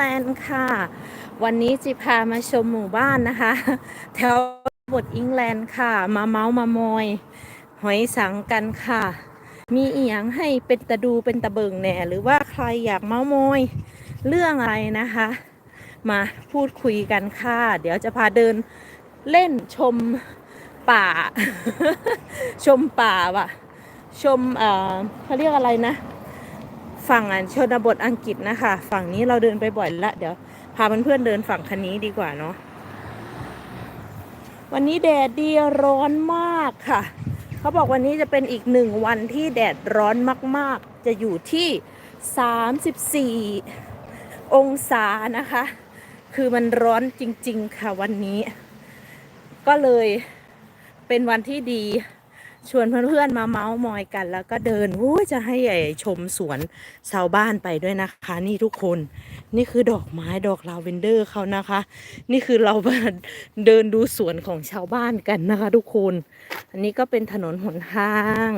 แลนด์ค่ะ วันนี้จิพามาชมหมู่บ้านนะคะแถวบทอิงแลนด์ค่ะ มาเมาส์มามอย หอยสังกันค่ะ มีอีหยังให้เป็นตะดูเป็นตะเบิงแหน่หรือว่าใครอยากเมาส์มอยเรื่องอะไรนะคะ มาพูดคุยกันค่ะ เดี๋ยวจะพาเดินเล่นชมป่า ชมป่าว่ะ ชมเอ่อเขาเรียกอะไรนะ ฝั่งอันชนบทอังกฤษนะคะ ฝั่งนี้เราเดินไปบ่อยแล้วเดี๋ยวพาเพื่อนๆเดินฝั่งคันนี้ดีกว่าเนาะวันนี้แดดดีร้อนมากค่ะ เขาบอกวันนี้จะเป็นอีกหนึ่งวันที่แดดร้อนมากๆ จะอยู่ที่ 34 องศานะคะ คือมันร้อนจริงๆค่ะวันนี้ ก็เลยเป็นวันที่ดี ชวนเพื่อนๆมาเมาส์มอยกัน แล้วก็เดินวู้จะให้ใหญ่ชมสวนชาวบ้านไปด้วยนะคะ นี่ทุกคนนี่คือดอกไม้ดอกลาเวนเดอร์เขานะคะ นี่คือเรามาเดินดูสวนของชาวบ้านกันนะคะ ทุกคน อันนี้ก็เป็นถนนหนทาง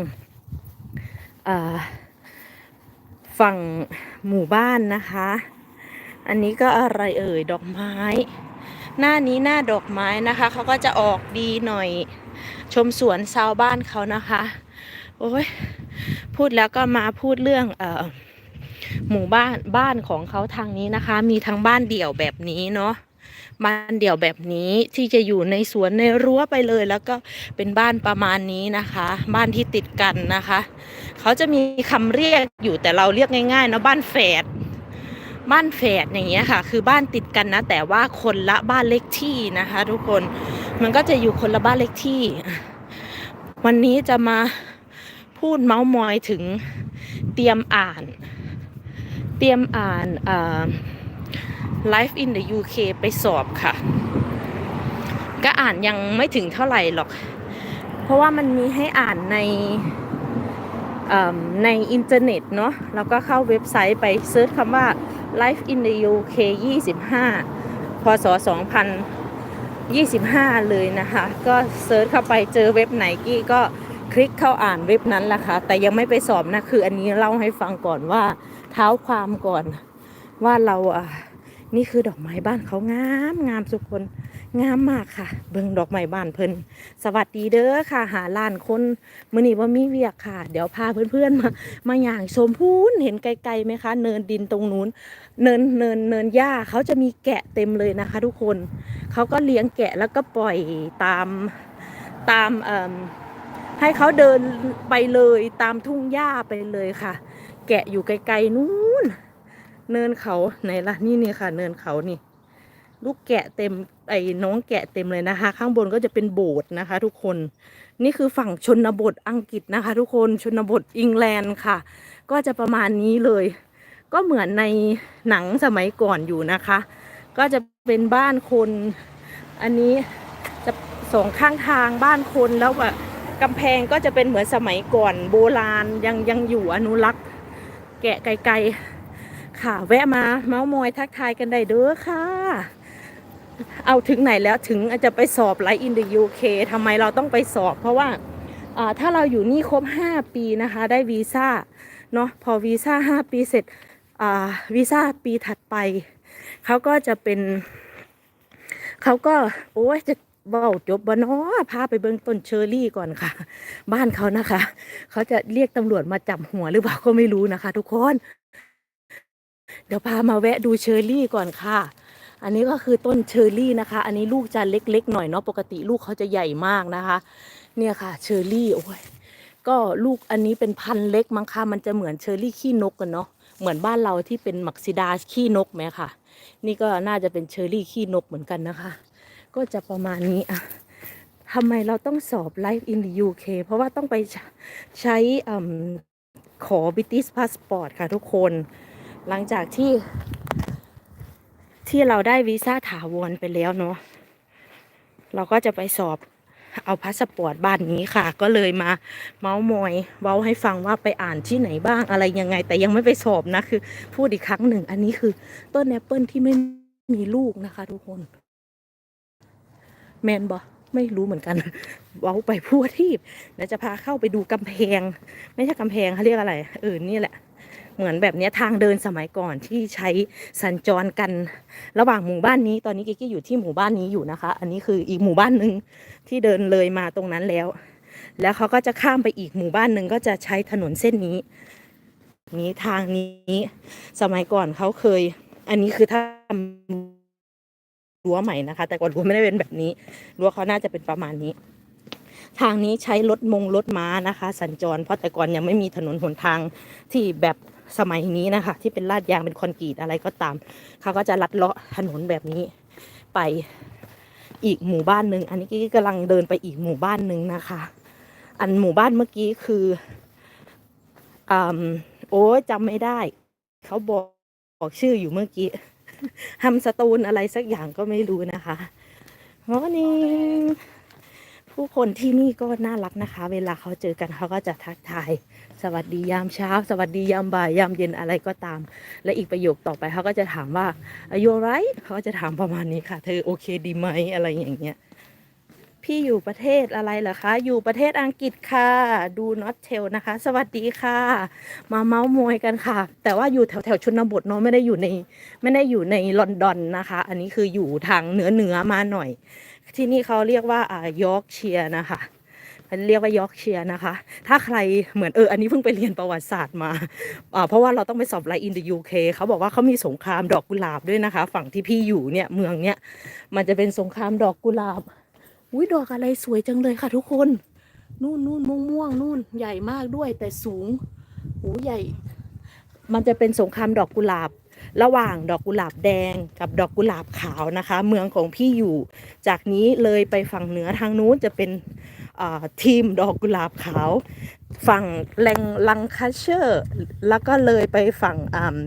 ฝั่งหมู่บ้านนะคะ อันนี้ก็อะไรเอ่ยดอกไม้ หน้านี้หน้าดอกไม้นะคะเขาก็จะออกดีหน่อย ชมสวนชาวบ้านเขานะคะ โอ้ยพูดแล้วก็มาพูดเรื่องเอ่อหมู่บ้านบ้านของเขาทางนี้นะคะ มีทั้งบ้านเดี่ยวแบบนี้เนาะบ้านเดี่ยวแบบนี้ที่จะอยู่ในสวนในรั้วไปเลย แล้วก็เป็นบ้านประมาณนี้นะคะ บ้านที่ติดกันนะคะ เขาจะมีคำเรียกอยู่แต่เราเรียกง่ายๆเนาะบ้านแฝด บ้านแฝดอย่างเงี้ยค่ะ คือบ้านติดกันนะ แต่ว่าคนละบ้านเล็กที่นะคะ ทุกคนมันก็จะอยู่คนละบ้านเล็กที่ วันนี้จะมาพูดเมาส์มอยถึงเตรียมอ่าน เตรียมอ่านอ่า Life in the UK ไปสอบค่ะ ก็อ่านยังไม่ถึงเท่าไหร่หรอก เพราะว่ามันมีให้อ่านในเอิ่มในอินเทอร์เน็ตเนาะแล้วก็เข้าเว็บไซต์ไปเซิร์ชคำว่า Life in the UK 25 พศ 2025 เลยนะคะ ก็เซิร์ชเข้าไปเจอเว็บไหนกี้ก็คลิกเข้าอ่านเว็บนั้นแหละค่ะ แต่ยังไม่ไปสอบนะ คืออันนี้เล่าให้ฟังก่อนว่าเท้าความก่อนว่าเราอะนี่คือดอกไม้บ้านเขางามงามสุกคนงามมากค่ะ เบิ่งดอกไม้บ้านเพิ่นสวัสดีเด้อค่ะ หาล้านคนมื้อนี้ว่ามีเวียกค่ะ เดี๋ยวพาเพื่อนๆมา มาอย่างชมพูนเห็นไกลๆไหมคะ เนินดินตรงนู้น เนินเนินเนินหญ้าเขาจะมีแกะเต็มเลยนะคะ ทุกคนเขาก็เลี้ยงแกะแล้วก็ปล่อยตามตามเอ่มให้เขาเดินไปเลยตามทุ่งหญ้าไปเลยค่ะ แกะอยู่ไกลๆนู้นเนินเขาไหนล่ะนี่นี่ค่ะ เนินเขานี่ ลูกแกะเต็มไอ้น้องแกะเต็มเลยนะคะ ข้างบนก็จะเป็นโบสถ์นะคะ ทุกคนนี่คือฝั่งชนบทอังกฤษนะคะ ทุกคนชนบทอังกฤษค่ะ ก็จะประมาณนี้เลย ก็เหมือนในหนังสมัยก่อนอยู่นะคะ ก็จะเป็นบ้านคน อันนี้จะสองข้างทางบ้านคนแล้วแบบกำแพงก็จะเป็นเหมือนสมัยก่อนโบราณยังยังอยู่อนุรักษ์ แกะไกลๆค่ะ แวะมาเมาส์มอยทักทายกันได้เด้อค่ะ เอาถึงไหนแล้วถึงจะไปสอบไลท์อินเด UK ทำไมเราต้องไปสอบ เพราะว่าถ้าเราอยู่นี่ครบ 5 ปีนะคะ ได้วีซ่าเนาะพอวีซ่า 5 ปีเสร็จ วีซ่าปีถัดไป เขาก็จะเป็น เขาก็ โอ้ยจะเบ้าจบบ่นาะพาไปเบิ้งต้นเชอร์รี่ก่อนค่ะ บ้านเขานะคะ เขาจะเรียกตำรวจมาจับหัวหรือเปล่าก็ไม่รู้นะคะ ทุกคน เดี๋ยวพามาแวะดูเชอร์รี่ก่อนค่ะ อันนี้ก็คือต้นเชอร์รี่นะคะ อันนี้ลูกจะเล็กๆหน่อยเนาะปกติลูกเขาจะใหญ่มากนะคะ เนี่ยค่ะ เชอร์รี่โอ้ยก็ลูกอันนี้เป็นพันธุ์เล็กมั้งค่ะมันจะเหมือนเชอร์รี่ขี้นกกันเนาะ เหมือนบ้านเราที่เป็นมักซิดาขี้นกไหมค่ะ นี่ก็น่าจะเป็นเชอร์รี่ขี้นกเหมือนกันนะคะ ก็จะประมาณนี้อะทำไมเราต้องสอบ Life in the UK เพราะว่าต้องไปใช้ขอ British Passport ค่ะทุกคน หลังจากที่ ที่เราได้วีซ่าถาวรไปแล้วเนาะเราก็จะไปสอบ เอาพาสปอร์ตบ้านนี้ค่ะ ก็เลยมาเมาส์มอยเว้าให้ฟังว่าไปอ่านที่ไหนบ้างอะไรยังไง แต่ยังไม่ไปสอบนะคือ พูดอีกครั้งหนึ่ง อันนี้คือต้นแอปเปิลที่ไม่มีลูกนะคะ ทุกคนแมนบอไม่รู้เหมือนกัน เว้าไปพูดที่แล้วจะพาเข้าไปดูกำแพง ไม่ใช่กำแพงเขาเรียกอะไรเออนี่แหละ เหมือนแบบนี้ทางเดินสมัยก่อนที่ใช้สัญจรกันระหว่างหมู่บ้านนี้ ตอนนี้กิ๊กกี้อยู่ที่หมู่บ้านนี้อยู่นะคะ อันนี้คืออีกหมู่บ้านหนึ่งที่เดินเลยมาตรงนั้นแล้ว แล้วเขาก็จะข้ามไปอีกหมู่บ้านหนึ่งก็จะใช้ถนนเส้นนี้ นี้ทางนี้สมัยก่อนเขาเคย อันนี้คือถ้ารั้วใหม่นะคะ แต่ก่อนรั้วไม่ได้เป็นแบบนี้รั้วเขาน่าจะเป็นประมาณนี้ ทางนี้ใช้รถมงรถม้านะคะ สัญจร เพราะแต่ก่อนยังไม่มีถนนหนทางที่แบบ สมัยนี้นะคะ ที่เป็นลาดยางเป็นคอนกรีตอะไรก็ตาม เขาก็จะลัดเลาะถนนแบบนี้ไปอีกหมู่บ้านหนึ่งอันนี้กี้กำลังเดินไปอีกหมู่บ้านหนึ่งนะคะ อันหมู่บ้านเมื่อกี้คืออโอ้จำไม่ได้ เขาบอกบอกชื่ออยู่เมื่อกี้ฮัมสตูนอะไรสักอย่างก็ไม่รู้นะคะมอนี่ผู้คนที่นี่ก็น่ารักนะคะ เวลาเขาเจอกันเขาก็จะทักทาย สวัสดียามเช้า สวัสดียามบ่ายยามเย็นอะไรก็ตาม และอีกประโยคต่อไปเขาก็จะถามว่าอายุไรเขาก็จะถามประมาณนี้ค่ะ เธอโอเคดีไหมอะไรอย่างเงี้ยพี่อยู่ประเทศอะไรเหรอคะ อยู่ประเทศอังกฤษค่ะ ดูน็อตเทลนะคะ สวัสดีค่ะ มาเมาส์มอยกันค่ะ แต่ว่าอยู่แถวแถวชนบทเนาะไม่ได้อยู่ใน ไม่ได้อยู่ในลอนดอนนะคะ อันนี้คืออยู่ทางเหนือเหนือมาหน่อย ที่นี่เขาเรียกว่าอ่ายอร์กเชียร์นะคะ มันเรียกว่ายอร์กเชียร์นะคะ ถ้าใครเหมือนเอออันนี้เพิ่งไปเรียนประวัติศาสตร์มาเพราะว่าเราต้องไปสอบไลน์อินเดยูเคเขาบอกว่าเขามีสงครามดอกกุหลาบด้วยนะคะ ฝั่งที่พี่อยู่เนี่ยเมืองเนี้ยมันจะเป็นสงครามดอกกุหลาบอุ้ยดอกอะไรสวยจังเลยค่ะทุกคน นู่นนู่นม่วงม่วงนู่นใหญ่มากด้วยแต่สูงโอ้ใหญ่ มันจะเป็นสงครามดอกกุหลาบ ระหว่างดอกกุหลาบแดงกับดอกกุหลาบขาวนะคะ เมืองของพี่อยู่ จากนี้เลยไปฝั่งเหนือทางนู้นจะเป็น ทีมดอกกุหลาบขาว ฝั่งแรงลังคาเชอร์ แล้วก็เลยไปฝั่ง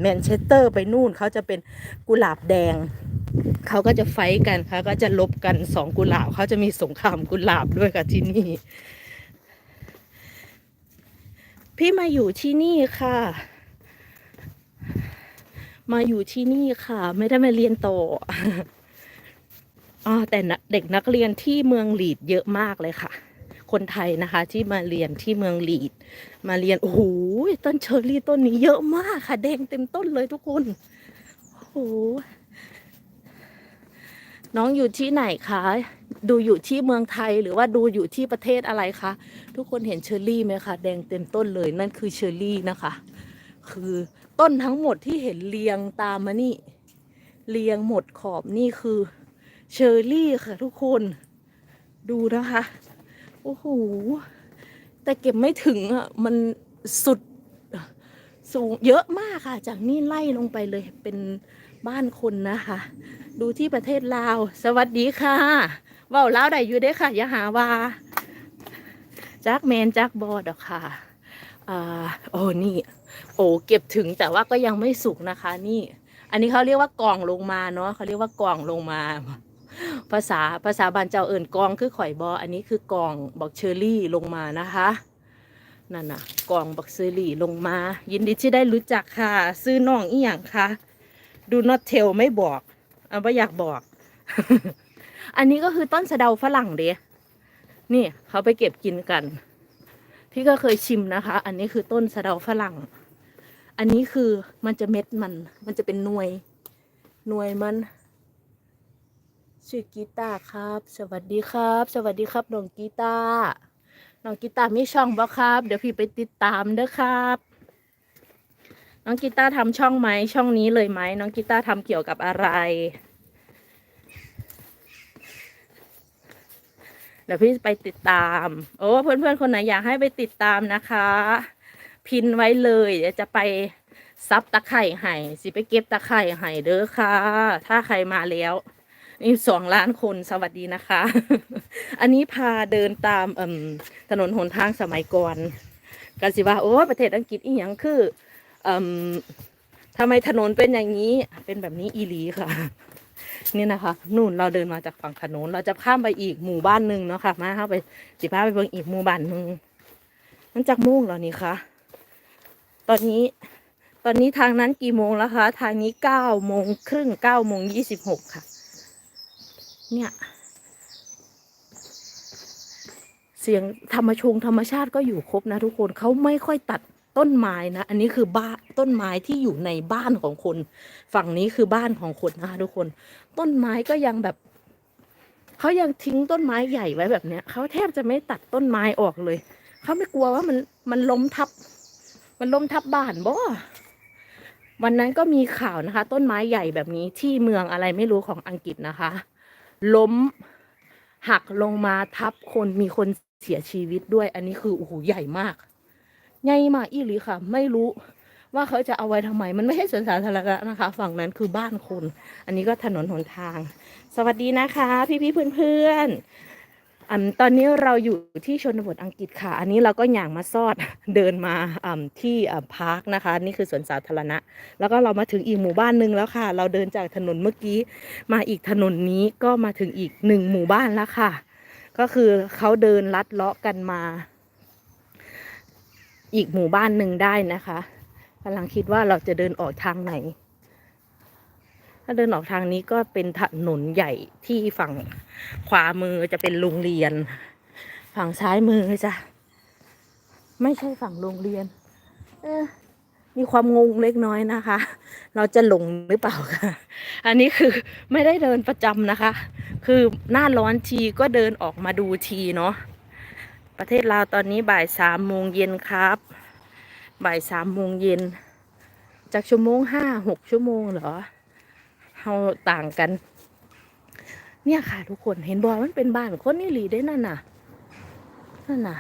แมนเชสเตอร์ไปนู่นเขาจะเป็นกุหลาบแดงเขาก็จะไฟกันเขาก็จะลบกันสองกุหลาบเขาจะมีสงครามกุหลาบด้วยกับที่นี่ พี่มาอยู่ที่นี่ค่ะ มาอยู่ที่นี่ค่ะ ไม่ได้มาเรียนต่ออ๋อแต่เด็กนักเรียนที่เมืองลีดเยอะมากเลยค่ะ คนไทยนะคะ ที่มาเรียนที่เมืองลีด มาเรียนโอ้โหต้นเชอร์รี่ต้นนี้เยอะมากค่ะแดงเต็มต้นเลยทุกคนโอ้โหน้องอยู่ที่ไหนคะดูอยู่ที่เมืองไทยหรือว่าดูอยู่ที่ประเทศอะไรคะทุกคนเห็นเชอร์รี่ไหมคะแดงเต็มต้นเลยนั่นคือเชอร์รี่นะคะ คือต้นทั้งหมดที่เห็นเรียงตามมานี่เรียงหมดขอบนี่คือเชอร์รี่ค่ะทุกคนดูนะคะ โอ้โห แต่เก็บไม่ถึงอะ มันสุดสูงเยอะมากค่ะ จากนี่ไล่ลงไปเลยเป็นบ้านคนนะคะ ดูที่ประเทศลาว สวัสดีค่ะเว้าลาวได้อยู่เด้ค่ะ อย่าหาว่าจักแมนจักบอดอกค่ะอ่าโอ้นี่ โอ้เก็บถึงแต่ว่าก็ยังไม่สุกนะคะ นี่ อันนี้เขาเรียกว่ากล่องลงมาเนาะเขาเรียกว่ากล่องลงมา ภาษาภาษาบานเจ้าเอิญกองคือข่อยบออันนี้คือกองบอกเชอรี่ลงมานะคะนั่นน่ะกองบอกเชอรี่ลงมา ยินดีที่ได้รู้จักค่ะ ซื้อน้องอีหยังคะดูนอตเทลไม่บอกเอาไม่อยากบอก อันนี้ก็คือต้นสะเดาฝรั่งเด้นี่ เขาไปเก็บกินกัน พี่ก็เคยชิมนะคะ อันนี้คือต้นสะเดาฝรั่ง อันนี้คือมันจะเม็ดมัน มันจะเป็นหน่วยหน่วยมัน ชื่อกีตาร์ครับ สวัสดีครับ สวัสดีครับน้องกีตาร์น้องกีตาร์มีช่องบ่ครับ เดี๋ยวพี่ไปติดตามเด้อครับน้องกีตาร์ทำช่องไหมช่องนี้เลยไหมน้องกีตาร์ทำเกี่ยวกับอะไร เดี๋ยวพี่ไปติดตาม โอ้เพื่อนๆคนไหนอยากให้ไปติดตามนะคะ พินไว้เลยเดี๋ยวจะไปซับตะไคร่ให้สิไปเก็บตะไคร่ให้เด้อค่ะ ถ้าใครมาแล้ว นี่สองล้านคนสวัสดีนะคะ อันนี้พาเดินตามเอิ่มถนนหนทางสมัยก่อนกันสิว่าโอ้ยประเทศอังกฤษอีหยังคือเอิ่มทำไมถนนเป็นอย่างนี้ เป็นแบบนี้อีหลีค่ะ นี่นะคะ นู่นเราเดินมาจากฝั่งถนนเราจะข้ามไปอีกหมู่บ้านหนึ่งเนาะค่ะ มาเข้าไปสิพาไปเบิ่งอีกหมู่บ้านหนึ่งมันจากมุ่งเหรอนี่คะตอนนี้ตอนนี้ทางนั้นกี่โมงแล้วคะ ทางนี้เก้าโมงครึ่งเก้าโมงยี่สิบหกค่ะ เนี่ย เสียงธรรมชงธรรมชาติก็อยู่ครบนะทุกคนเขาไม่ค่อยตัดต้นไม้นะ อันนี้คือบ้านต้นไม้ที่อยู่ในบ้านของคน ฝั่งนี้คือบ้านของคนนะคะทุกคน ต้นไม้ก็ยังแบบเขายังทิ้งต้นไม้ใหญ่ไว้แบบเนี้ยเขาแทบจะไม่ตัดต้นไม้ออกเลยเขาไม่กลัวว่ามันมันล้มทับ มันล้มทับบ้านบ่วันนั้นก็มีข่าวนะคะ ต้นไม้ใหญ่แบบนี้ที่เมืองอะไรไม่รู้ของอังกฤษนะคะ ล้มหักลงมาทับคนมีคนเสียชีวิตด้วย อันนี้คือโอ้โหใหญ่มากใหญ่มากอีหลีค่ะ ไม่รู้ว่าเขาจะเอาไว้ทำไม มันไม่ใช่สวนสาธารณะนะคะ ฝั่งนั้นคือบ้านคน อันนี้ก็ถนนหนทาง สวัสดีนะคะ พี่พี่เพื่อนเพื่อน อันตอนนี้เราอยู่ที่ชนบทอังกฤษค่ะ อันนี้เราก็ย่างมาซอดเดินมาอ่าที่อ่าพาร์คนะคะ นี่คือสวนสาธารณะ แล้วก็เรามาถึงอีกหมู่บ้านหนึ่งแล้วค่ะ เราเดินจากถนนเมื่อกี้ มาอีกถนนนี้ก็มาถึงอีกหนึ่งหมู่บ้านแล้วค่ะ ก็คือเขาเดินลัดเลาะกันมา อีกหมู่บ้านหนึ่งได้นะคะกำลังคิดว่าเราจะเดินออกทางไหน ถ้าเดินออกทางนี้ก็เป็นถนนใหญ่ที่ฝั่งขวามือจะเป็นโรงเรียน ฝั่งซ้ายมือจะไม่ใช่ฝั่งโรงเรียน เออมีความงงเล็กน้อยนะคะ เราจะหลงหรือเปล่าคะอันนี้คือไม่ได้เดินประจำนะคะ คือหน้าร้อนทีก็เดินออกมาดูทีเนาะ ประเทศลาวตอนนี้บ่ายสามโมงเย็นครับ บ่ายสามโมงเย็น จากชั่วโมงห้าหกชั่วโมงเหรอ เราต่างกัน เนี่ยค่ะทุกคนเห็นบอมันเป็นบ้านคนนี่หลีได้นั่นน่ะนั่นน่ะ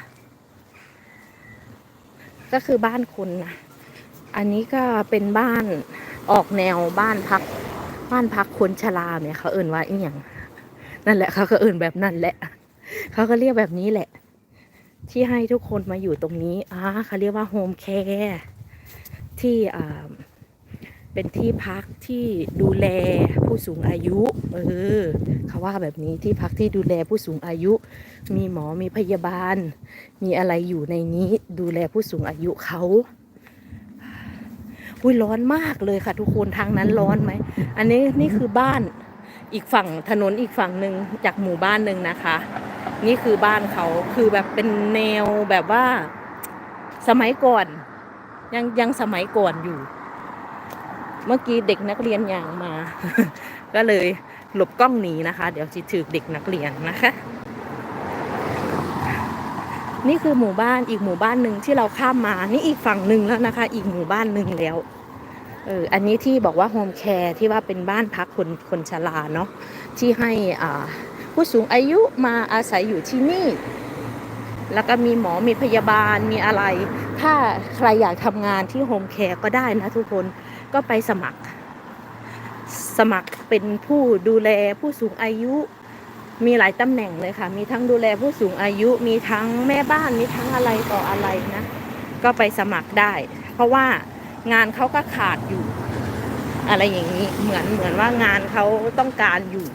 ก็คือบ้านคนนะอันนี้ก็เป็นบ้านออกแนวบ้านพัก บ้านพักคนชราเนี่ยเขาเอิ่นว่าอีหยังนั่นแหละเขาก็เอิ่นแบบนั่นแหละ เขาก็เรียกแบบนี้แหละ ที่ให้ทุกคนมาอยู่ตรงนี้อ่าเขาเรียกว่าโฮมแคร์ที่อ่า เป็นที่พักที่ดูแลผู้สูงอายุ เออเขาว่าแบบนี้ที่พักที่ดูแลผู้สูงอายุ มีหมอมีพยาบาล มีอะไรอยู่ในนี้ดูแลผู้สูงอายุเขาอุ้ยร้อนมากเลยค่ะ ทุกคนทางนั้นร้อนไหม อันนี้นี่คือบ้านอีกฝั่งถนนอีกฝั่งหนึ่งจากหมู่บ้านหนึ่งนะคะ นี่คือบ้านเขาคือแบบเป็นแนวแบบว่าสมัยก่อน ยังยังสมัยก่อนอยู่ เมื่อกี้เด็กนักเรียนอย่างมา ก็เลยหลบกล้องหนีนะคะ เดี๋ยวจิถือเด็กนักเรียนนะคะ นี่คือหมู่บ้านอีกหมู่บ้านหนึ่งที่เราข้ามมา นี่อีกฝั่งหนึ่งแล้วนะคะ อีกหมู่บ้านหนึ่งแล้วเอออันนี้ที่บอกว่าโฮมแคร์ที่ว่าเป็นบ้านพักคนคนชราเนาะที่ให้อ่าผู้สูงอายุมาอาศัยอยู่ที่นี่ แล้วก็มีหมอมีพยาบาลมีอะไร ถ้าใครอยากทำงานที่โฮมแคร์ก็ได้นะทุกคน ก็ไปสมัคร สมัครเป็นผู้ดูแลผู้สูงอายุ มีหลายตำแหน่งเลยค่ะ มีทั้งดูแลผู้สูงอายุ มีทั้งแม่บ้าน มีทั้งอะไรต่ออะไรนะ ก็ไปสมัครได้ เพราะว่างานเขาก็ขาดอยู่ อะไรอย่างนี้ เหมือนเหมือนว่างานเขาต้องการอยู่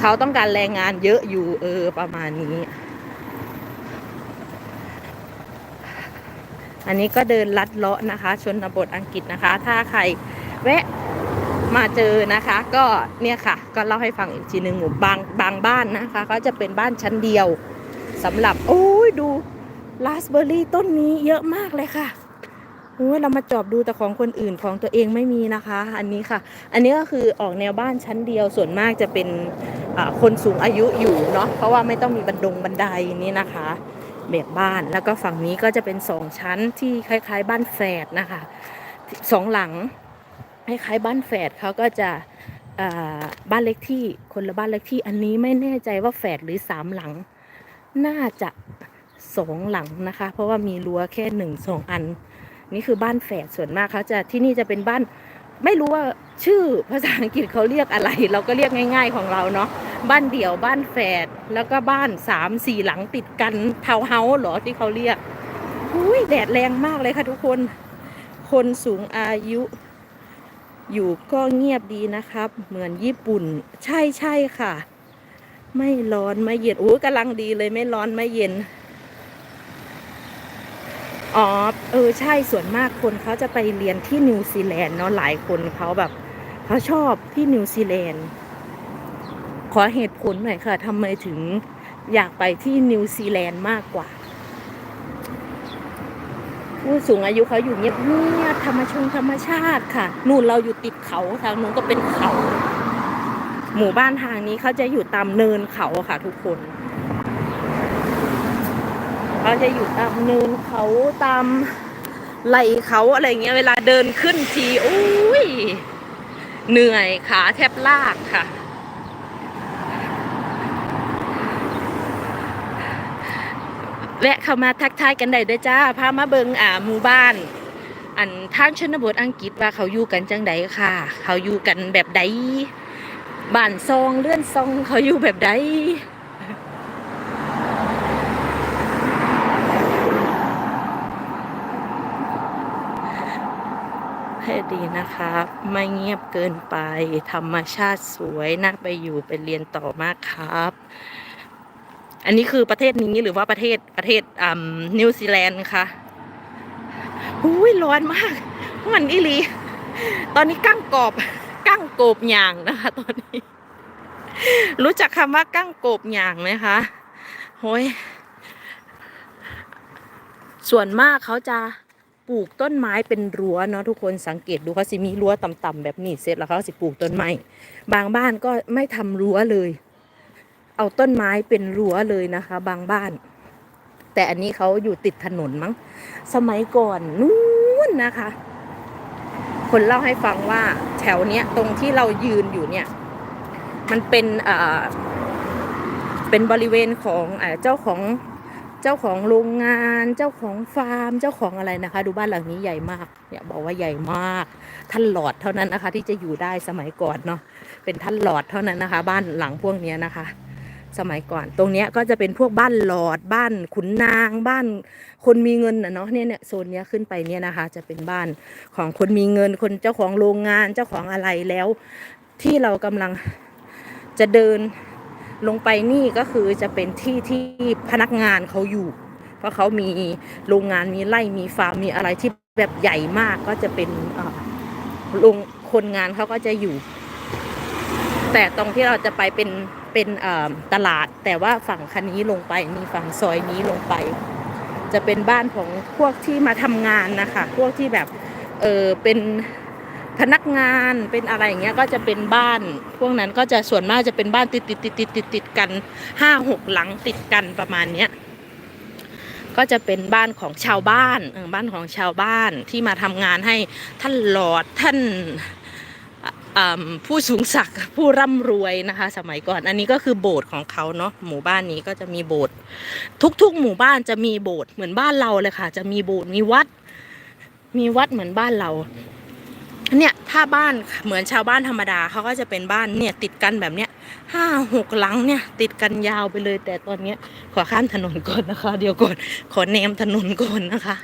เขาต้องการแรงงานเยอะอยู่เออประมาณนี้ อันนี้ก็เดินลัดเลาะนะคะ ชนบทอังกฤษนะคะ ถ้าใครแวะมาเจอนะคะ ก็เนี่ยค่ะ ก็เล่าให้ฟังอีกทีหนึ่งหมู่บางบางบ้านนะคะ ก็จะเป็นบ้านชั้นเดียวสำหรับโอ้ยดูราสเบอร์รี่ต้นนี้เยอะมากเลยค่ะโอ้ยเรามาจอบดูแต่ของคนอื่นของตัวเองไม่มีนะคะ อันนี้ค่ะ อันนี้ก็คือออกแนวบ้านชั้นเดียวส่วนมากจะเป็นคนสูงอายุอยู่เนาะเพราะว่าไม่ต้องมีบันดงบันไดนี่นะคะ แบบบ้าน แล้วก็ฝั่งนี้ก็จะเป็นสองชั้นที่คล้าย ๆ บ้านแฝดนะคะสองหลังคล้ายๆบ้านแฝดเขาก็จะบ้านเล็กที่คนละบ้านเล็กที่อันนี้ไม่แน่ใจว่าแฝดหรือสามหลัง น่าจะสองหลังนะคะ เพราะว่ามีรั้วแค่หนึ่งสองอัน นี่คือบ้านแฝดส่วนมากเขาจะที่นี่จะเป็นบ้าน ไม่รู้ว่าชื่อภาษาอังกฤษเขาเรียกอะไร เราก็เรียกง่าย ๆของเราเนาะบ้านเดี่ยวบ้านแฝดแล้วก็บ้านสามสี่หลังติดกันทาวน์เฮาส์หรอที่เขาเรียกอุ้ยแดดแรงมากเลยค่ะทุกคน คนสูงอายุ อยู่ก็เงียบดีนะครับ เหมือนญี่ปุ่น ใช่ใช่ค่ะ ไม่ร้อนไม่เย็นโอ้กำลังดีเลยไม่ร้อนไม่เย็น อ๋อเออใช่ส่วนมากคนเขาจะไปเรียนที่นิวซีแลนด์เนาะหลายคนเขาแบบเขาชอบที่นิวซีแลนด์ขอเหตุผลหน่อยค่ะทำไมถึงอยากไปที่นิวซีแลนด์มากกว่า ผู้สูงอายุเขาอยู่เงียบเงียบธรรมชงธรรมชาติค่ะนู่นเราอยู่ติดเขาทางนู้นก็เป็นเขา หมู่บ้านทางนี้เขาจะอยู่ตามเนินเขาค่ะทุกคน เขาจะอยู่ตามเนินเขาตามไหลเขาอะไรเงี้ยเวลาเดินขึ้นทีอุ้ยเหนื่อยขาแทบลากค่ะ แวะเข้ามาทักทายกันได้ด้อจ้าพามาเบิงอ่าหมู่บ้าน อันทางชนบทอังกฤษว่าเขาอยู่กันจังใดค่ะ เขาอยู่กันแบบใดบ้านซองเลื่อนซองเขาอยู่แบบใด ดีนะคะไม่เงียบเกินไป ธรรมชาติสวยน่าไปอยู่ไปเรียนต่อมากครับ อันนี้คือประเทศนี้หรือว่าประเทศประเทศอ่านิวซีแลนด์ค่ะหุยร้อนมาก มันอีลีตอนนี้กั้งกอบกั้งโกบหยางนะคะ ตอนนี้ รู้จักคำว่ากั้งโกบหยางไหมคะโอ้ยส่วนมากเขาจะ ปลูกต้นไม้เป็นรั้วเนาะทุกคนสังเกตดูเขาสิมีรั้วต่ำๆแบบนี้เสร็จแล้วเขาสิปลูกต้นไม้บางบ้านก็ไม่ทำรั้วเลย เอาต้นไม้เป็นรั้วเลยนะคะ บางบ้าน แต่อันนี้เขาอยู่ติดถนนมั้ง สมัยก่อนนู้นนะคะ คนเล่าให้ฟังว่าแถวเนี้ยตรงที่เรายืนอยู่เนี่ย มันเป็นเอ่อเป็นบริเวณของเอ่อเจ้าของ จ้าของโรงงาน เจ้าของฟาร์ม เจ้าของอะไรนะคะ ดูบ้านหลังนี้ใหญ่มากเนี่ยบอกว่าใหญ่มาก ท่านหลอดเท่านั้นนะคะ ที่จะอยู่ได้สมัยก่อนเนาะเป็นท่านหลอดเท่านั้นนะคะ บ้านหลังพวกนี้นะคะ สมัยก่อนตรงเนี้ยก็จะเป็นพวกบ้านหลอดบ้านขุนนางบ้านคนมีเงินนะเนาะเนี่ยเนี่ยโซนเนี้ยขึ้นไปเนี่ยนะคะ จะเป็นบ้านของคนมีเงิน คนเจ้าของโรงงานเจ้าของอะไรแล้ว ที่เรากำลังจะเดิน ลงไปนี่ก็คือจะเป็นที่ที่พนักงานเขาอยู่ เพราะเขามีโรงงานมีไร่มีฟาร์มมีอะไรที่แบบใหญ่มากก็จะเป็นโรงคนงานเขาก็จะอยู่ แต่ตรงที่เราจะไปเป็นเป็นตลาด แต่ว่าฝั่งคันนี้ลงไปมีฝั่งซอยนี้ลงไป จะเป็นบ้านของพวกที่มาทำงานนะคะ พวกที่แบบเออเป็น พนักงานเป็นอะไรอย่างเงี้ยก็จะเป็นบ้าน พวกนั้นก็จะส่วนมากจะเป็นบ้านติดติดติดติดติดติดกันห้าหกหลังติดกันประมาณเนี้ยก็จะเป็นบ้านของชาวบ้านบ้านของชาวบ้านที่มาทำงานให้ท่านหลอดท่านผู้สูงศักดิ์ผู้ร่ำรวยนะคะ สมัยก่อน อันนี้ก็คือโบสถ์ของเขาเนาะหมู่บ้านนี้ก็จะมีโบสถ์ทุกๆ หมู่บ้านจะมีโบสถ์เหมือนบ้านเราเลยค่ะ จะมีโบสถ์มีวัด มีวัดเหมือนบ้านเรา เนี่ยถ้าบ้านเหมือนชาวบ้านธรรมดาเขาก็จะเป็นบ้านเนี่ยติดกันแบบเนี้ยห้าหกหลังเนี่ย ติดกันยาวไปเลย แต่ตอนเนี้ยขอข้ามถนนก่อนนะคะ เดี๋ยวก่อนขอเนมถนนก่อนนะคะ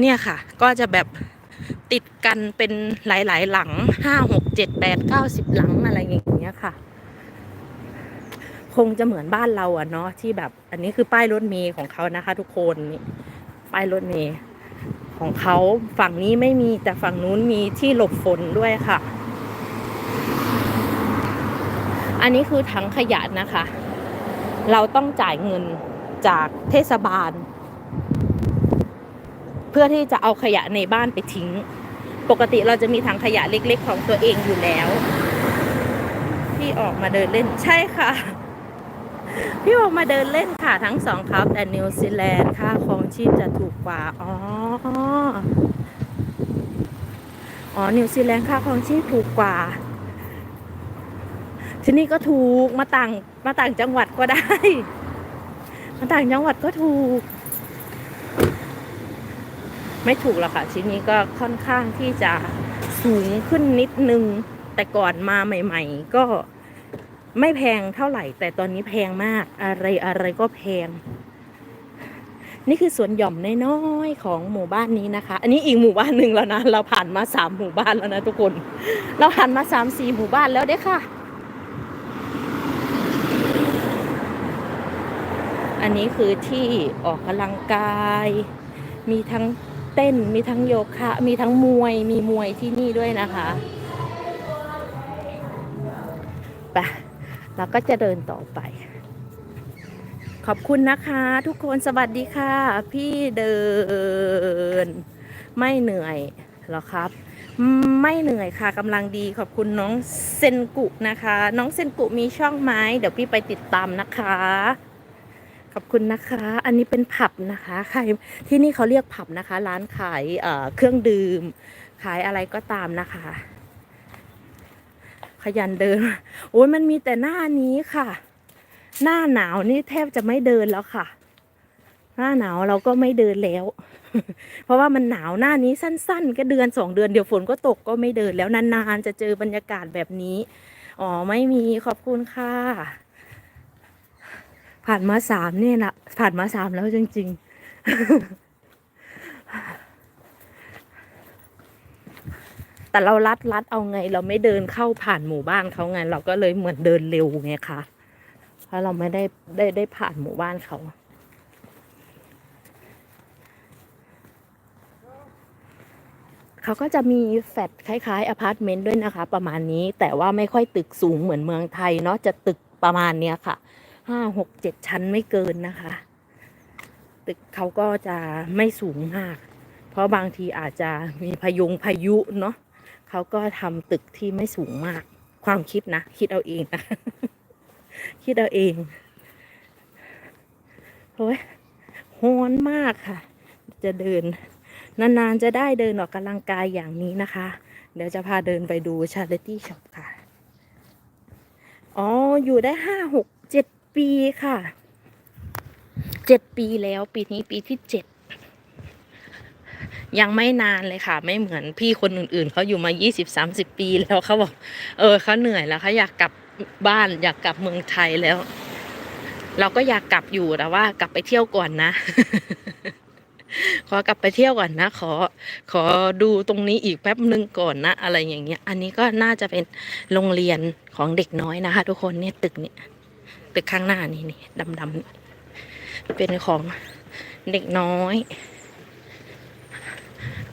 เนี่ยค่ะ ก็จะแบบติดกันเป็นหลาย ๆ หลังห้าหกเจ็ดแปดเก้าสิบหลังอะไรอย่างเงี้ยค่ะ คงจะเหมือนบ้านเราอะเนาะที่แบบ อันนี้คือป้ายรถเมย์ของเขานะคะ ทุกคนนี่ป้ายรถเมย์ ของเขาฝั่งนี้ไม่มีแต่ฝั่งนู้นมีที่หลบฝนด้วยค่ะ อันนี้คือถังขยะนะคะ เราต้องจ่ายเงินจากเทศบาล เพื่อที่จะเอาขยะในบ้านไปทิ้ง ปกติเราจะมีถังขยะเล็กๆ ของตัวเองอยู่แล้ว ที่ออกมาเดินเล่นใช่ค่ะ พี่ออกมาเดินเล่นค่ะทั้งสองครับ แต่นิวซีแลนด์ค่าครองชีพจะถูกกว่า อ๋อ อ๋อ นิวซีแลนด์ค่าครองชีพถูกกว่า ที่นี่ก็ถูกมาต่างมาต่างจังหวัดก็ได้ มาต่างจังหวัดก็ถูก ไม่ถูกหรอกค่ะชิ้นนี้ก็ค่อนข้างที่จะสูงขึ้นนิดนึง แต่ก่อนมาใหม่ ๆ ก็ ไม่แพงเท่าไหร่ แต่ตอนนี้แพงมากอะไรอะไรก็แพง นี่คือสวนหย่อมน้อยๆของหมู่บ้านนี้นะคะ อันนี้อีกหมู่บ้านหนึ่งแล้วนะ เราผ่านมาสามหมู่บ้านแล้วนะทุกคน เราผ่านมาสามสี่หมู่บ้านแล้วเด้ค่ะ อันนี้คือที่ออกกำลังกาย มีทั้งเต้น มีทั้งโยคะ มีทั้งมวย มีมวยที่นี่ด้วยนะคะ ไป เราก็จะเดินต่อไป ขอบคุณนะคะทุกคนสวัสดีค่ะ พี่เดิน ไม่เหนื่อยหรอครับ ไม่เหนื่อยค่ะกำลังดีขอบคุณน้องเซนกุนะคะ น้องเซนกุมีช่องไหมเดี๋ยวพี่ไปติดตามนะคะ ขอบคุณนะคะ อันนี้เป็นผับนะคะใครที่นี่เขาเรียกผับนะคะ ร้านขายเเครื่องดื่ม ขายอะไรก็ตามนะคะ ขยันเดิน โอ้ยมันมีแต่หน้านี้ค่ะ หน้าหนาวนี่แทบจะไม่เดินแล้วค่ะ หน้าหนาวเราก็ไม่เดินแล้ว เพราะว่ามันหนาวหน้านี้สั้นๆ ก็เดือนสองเดือนเดี๋ยวฝนก็ตกก็ไม่เดินแล้วนานๆจะเจอบรรยากาศแบบนี้ อ๋อไม่มีขอบคุณค่ะ ผ่านมาสามเนี่ยนะผ่านมาสามแล้วจริง ๆ แต่เราลัดลัดเอาไง เราไม่เดินเข้าผ่านหมู่บ้านเขาไง เราก็เลยเหมือนเดินเร็วไงคะเพราะเราไม่ได้ได้ได้ผ่านหมู่บ้านเขาเขาก็จะมีแฟลตคล้ายๆอพาร์ตเมนต์ด้วยนะคะ ประมาณนี้แต่ว่าไม่ค่อยตึกสูงเหมือนเมืองไทยเนาะจะตึกประมาณเนี้ยค่ะห้าหกเจ็ดชั้นไม่เกินนะคะ ตึกเขาก็จะไม่สูงมาก เพราะบางทีอาจจะมีพายุงพายุเนาะ เขาก็ทำตึกที่ไม่สูงมาก ความคิดนะ คิดเอาเองนะ คิดเอาเองโอ้ยโหอนมากค่ะ จะเดิน นานๆ จะได้เดินออกกำลังกายอย่างนี้นะคะ เดี๋ยวจะพาเดินไปดู Charity Shop ค่ะ อ๋อ อยู่ได้ห้าหกเจ็ดปีค่ะ เจ็ดปีแล้วปีนี้ปีที่เจ็ด ยังไม่นานเลยค่ะ ไม่เหมือนพี่คนอื่นๆเขาอยู่มายี่สิบสามสิบปีแล้วเขาบอก เออเขาเหนื่อยแล้วเขาอยากกลับบ้านอยากกลับเมืองไทยแล้ว เราก็อยากกลับอยู่แต่ว่ากลับไปเที่ยวก่อนนะ ขอกลับไปเที่ยวก่อนนะ ขอ ขอดูตรงนี้อีกแป๊บหนึ่งก่อนนะ อะไรอย่างเงี้ย อันนี้ก็น่าจะเป็นโรงเรียนของเด็กน้อยนะคะ ทุกคนเนี่ยตึกเนี่ยตึกข้างหน้านี่นี่ดำๆเป็นของเด็กน้อย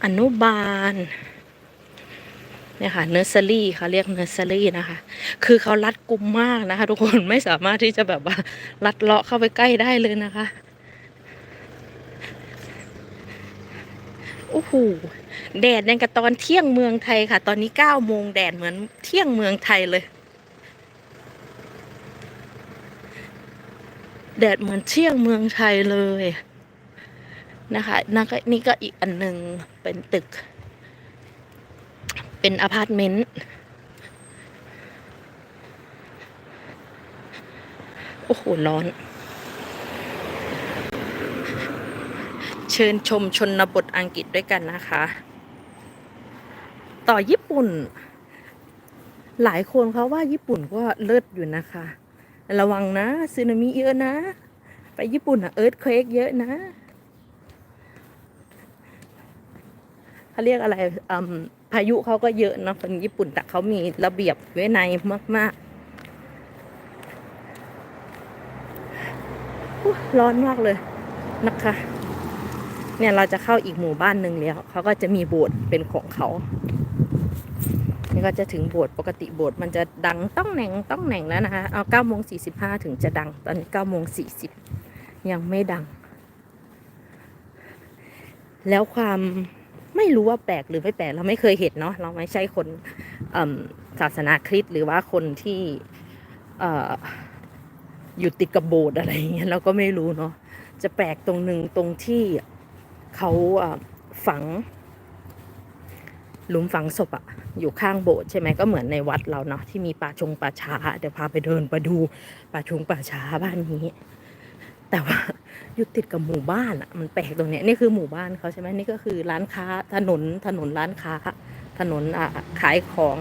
อนุบาลเนี่ยค่ะเนอร์เซอรี่เขาเรียกเนอร์เซอรี่นะคะ คือเขารัดกุมมากนะคะ ทุกคนไม่สามารถที่จะแบบว่าลัดเลาะเข้าไปใกล้ได้เลยนะคะโอ้โหแดดยังกับตอนเที่ยงเมืองไทยค่ะ ตอนนี้เก้าโมงแดดเหมือนเที่ยงเมืองไทยเลย แดดเหมือนเที่ยงเมืองไทยเลยนะคะนั่นก็นี่ก็อีกอันหนึ่ง เป็นตึก เป็นอพาร์ตเมนต์โอ้โห ร้อน เชิญชมชนบทอังกฤษด้วยกันนะคะ ต่อญี่ปุ่น หลายคนเขาว่าญี่ปุ่นก็เลิศอยู่นะคะ ระวังนะซึนามิเยอะนะ ไปญี่ปุ่นอะเอิร์ธเควกเยอะนะ เขาเรียกอะไรพายุเขาก็เยอะเนะคนญี่ปุ่นแต่เขามีระเบียบวินัยมากๆอุ๊ยร้อนมากเลยนะคะ เนี่ยเราจะเข้าอีกหมู่บ้านหนึ่งแล้วเขาก็จะมีโบสถ์เป็นของเขานี่ก็จะถึงโบสถ์ปกติโบสถ์มันจะดังต้องแหน่งต้องแหน่งแล้วนะคะ เอาเก้าโมงสี่สิบห้าถึงจะดัง ตอนนี้เก้าโมงสี่สิบยังไม่ดัง แล้วความ ไม่รู้ว่าแปลกหรือไม่แปลกเราไม่เคยเห็นเนาะเราไม่ใช่คนศาสนาคริสต์หรือว่าคนที่ออยู่ติดกับโบสถ์อะไรอย่างเงี้ยเราก็ไม่รู้เนาะจะแปลกตรงหนึ่งตรงที่เขาฝัง หลุมฝังศพอะอยู่ข้างโบสถ์ใช่ไหมก็เหมือนในวัดเราเนาะที่มีป่าชงป่าช้าเดี๋ยวพาไปเดินไปดูป่าชงป่าช้าบ้านนี้ แต่ว่าอยู่ติดกับหมู่บ้านอะมันแปลกตรงเนี้ยนี่คือหมู่บ้านเขาใช่ไหมนี่ก็คือร้านค้าถนนถนนร้านค้า ถนนอะขายของ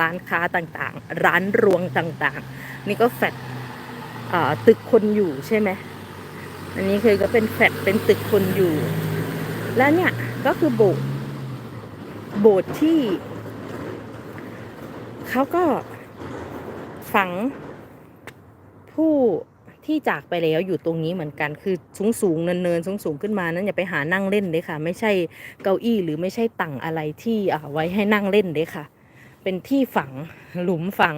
ร้านค้าต่างๆ ร้านรวงต่างๆ นี่ก็แฟดอ่าตึกคนอยู่ใช่ไหมอันนี้คือก็เป็นแฟดเป็นตึกคนอยู่ แล้วเนี่ยก็คือโบสถ์โบสถ์ที่เขาก็ฝังผู้ ที่จากไปแล้วอยู่ตรงนี้เหมือนกันคือสูงสูงๆเนินเนินสูงสูงๆขึ้นมานั้นอย่าไปหานั่งเล่นเลยค่ะ ไม่ใช่เก้าอี้หรือไม่ใช่ตั่งอะไรที่อ่าไว้ให้นั่งเล่นเลยค่ะ เป็นที่ฝังหลุมฝัง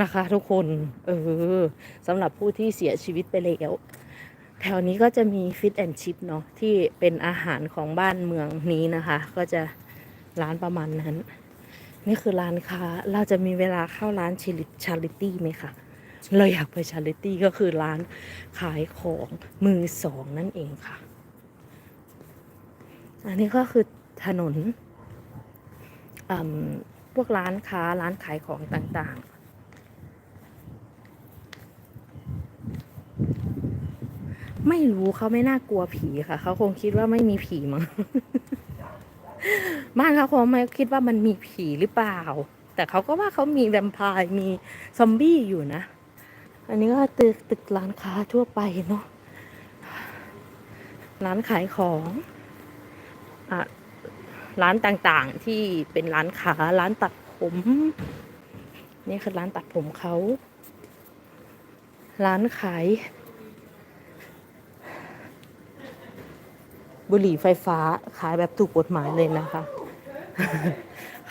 นะคะ ทุกคนเออสำหรับผู้ที่เสียชีวิตไปแล้วแถวนี้ก็จะมีฟิตแอนชิพเนาะที่เป็นอาหารของบ้านเมืองนี้นะคะ ก็จะร้านประมาณนั้น นี่คือร้านค้าเราจะมีเวลาเข้าร้านชิลิชาริตี้ไหมคะ เราอยากไปชาริตี้ก็คือร้านขายของมือสองนั่นเองค่ะ อันนี้ก็คือถนนพวกร้านค้าร้านขายของต่างๆ ไม่รู้เขาไม่น่ากลัวผีค่ะ เขาคงคิดว่าไม่มีผีมั้งบ้านเขาคงไม่คิดว่ามันมีผีหรือเปล่า แต่เขาก็ว่าเขามีแวมไพร์มีซอมบี้อยู่นะ อันนี้ก็ตึกตึกร้านค้าทั่วไปเนาะ ร้านขายของอะร้านต่างๆที่เป็นร้านค้าร้านตัดผม นี่คือร้านตัดผมเขา ร้านขาย บุหรี่ไฟฟ้าขายแบบถูกกฎหมายเลยนะคะ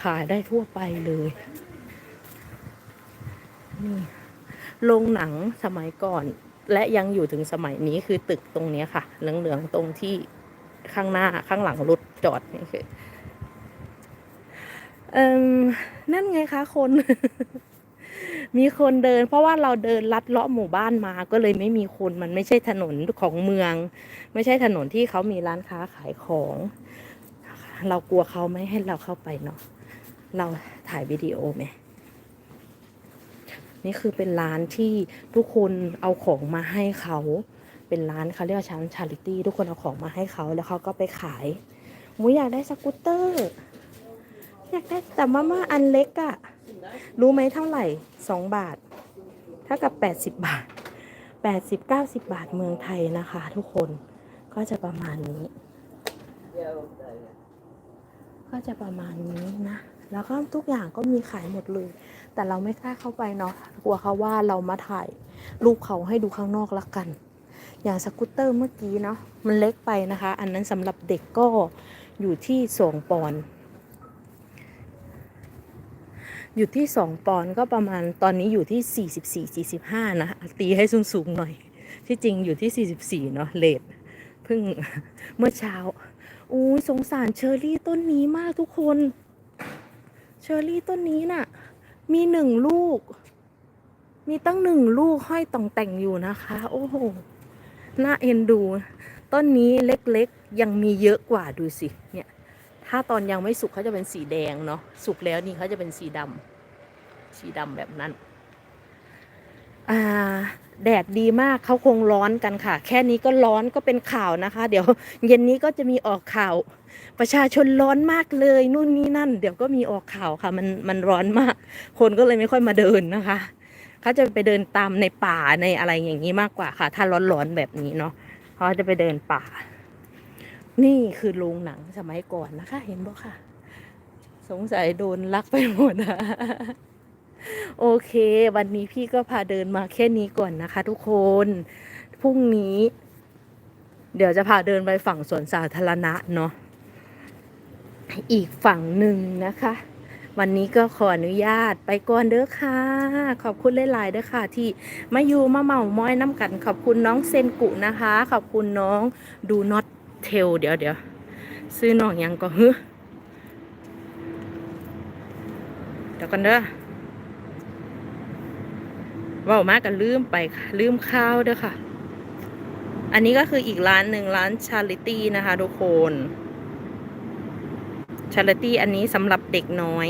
ขายได้ทั่วไปเลย นี่ โรงหนังสมัยก่อน และยังอยู่ถึงสมัยนี้คือตึกตรงนี้ค่ะ เหลืองๆตรงที่ข้างหน้าข้างหลังรถจอดนี่คือเอ่มนั่นไงคะคน มีคนเดิน เพราะว่าเราเดินลัดเลาะหมู่บ้านมาก็เลยไม่มีคนมันไม่ใช่ถนนของเมือง ไม่ใช่ถนนที่เขามีร้านค้าขายของ เรากลัวเขาไม่ให้เราเข้าไปเนาะเราถ่ายวิดีโอไหม นี่คือเป็นร้านที่ทุกคนเอาของมาให้เขาเป็นร้านเขาเรียกว่าชั้นชาริตี้ทุกคนเอาของมาให้เขาแล้วเขาก็ไปขายหมูอยากได้สกูตเตอร์ อยากได้แต่มาม่าอันเล็กอะรู้ไหมเท่าไหร่สองบาทถ้ากับแปดสิบบาทแปดสิบเก้าสิบบาทเมืองไทยนะคะ ทุกคนก็จะประมาณนี้ ก็จะประมาณนี้นะ แล้วก็ทุกอย่างก็มีขายหมดเลย แต่เราไม่กล้าเข้าไปเนาะกลัวเขาว่าเรามาถ่ายรูปเขาให้ดูข้างนอกละกัน อย่างสกูตเตอร์เมื่อกี้เนาะมันเล็กไปนะคะ อันนั้นสำหรับเด็กก็อยู่ที่สองปอนอยู่ที่สองปอนก็ประมาณตอนนี้อยู่ที่สี่สิบสี่สี่สิบห้านะตีให้สูงสูงๆหน่อย ที่จริงอยู่ที่สี่สิบสี่เนาะเลทเพิ่งเมื่อเช้าอู้ยสงสารเชอร์รี่ต้นนี้มากทุกคน เชอร์รี่ต้นนี้น่ะ มีหนึ่งลูก มีตั้งหนึ่งลูกห้อยต่องแต่งอยู่นะคะ โอ้โห น่าเอ็นดู ต้นนี้เล็กๆ ยังมีเยอะกว่าดูสิ เนี่ย ถ้าตอนยังไม่สุกเขาจะเป็นสีแดงเนาะ สุกแล้วนี่เขาจะเป็นสีดำ สีดำแบบนั้น แดดดีมากเขาคงร้อนกันค่ะ แค่นี้ก็ร้อนก็เป็นข่าวนะคะ เดี๋ยวเย็นนี้ก็จะมีออกข่าว ประชาชนร้อนมากเลยนู่นนี่นั่น เดี๋ยวก็มีออกข่าวค่ะ มันมันร้อนมาก คนก็เลยไม่ค่อยมาเดินนะคะเขาจะไปเดินตามในป่าในอะไรอย่างนี้มากกว่าค่ะ ถ้าร้อนๆแบบนี้เนาะเขาจะไปเดินป่า นี่คือโรงหนังสมัยก่อนนะคะ เห็นบ่ค่ะ สงสัยโดนลักไปหมดอะ โอเค วันนี้พี่ก็พาเดินมาแค่นี้ก่อนนะคะ ทุกคนพรุ่งนี้ เดี๋ยวจะพาเดินไปฝั่งสวนสาธารณะเนาะอีกฝั่งหนึ่งนะคะ วันนี้ก็ขออนุญาตไปก่อนเด้อค่ะ ขอบคุณหลายๆเด้อค่ะ ที่มาอยู่มาเมาม้อยน้ำกัน ขอบคุณน้องเซนกุนะคะ ขอบคุณน้องดูน็อตเทลเดี๋ยวเดี๋ยวซื้อน้องยังก็ฮึเดี๋ยวกันเด้อ ว่ามากกันลืมไปค่ะลืมข้าวเด้อค่ะ อันนี้ก็คืออีกร้านหนึ่งร้านชาริตี้นะคะทุกคนชาริตี้อันนี้สำหรับเด็กน้อย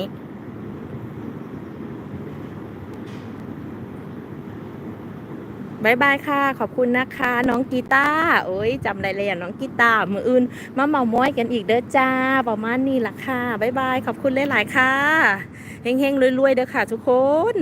บายบายค่ะ ขอบคุณนะคะ น้องกีตาร์โอ้ยจำได้เลยอะน้องกีตาร์มืออื่น มาเมาม้อยกันอีกเด้อจ้า ประมาณนี้ละค่ะบายบาย ขอบคุณหลาย ๆ ค่ะ เฮงๆรวย ๆ เด้อค่ะทุกคน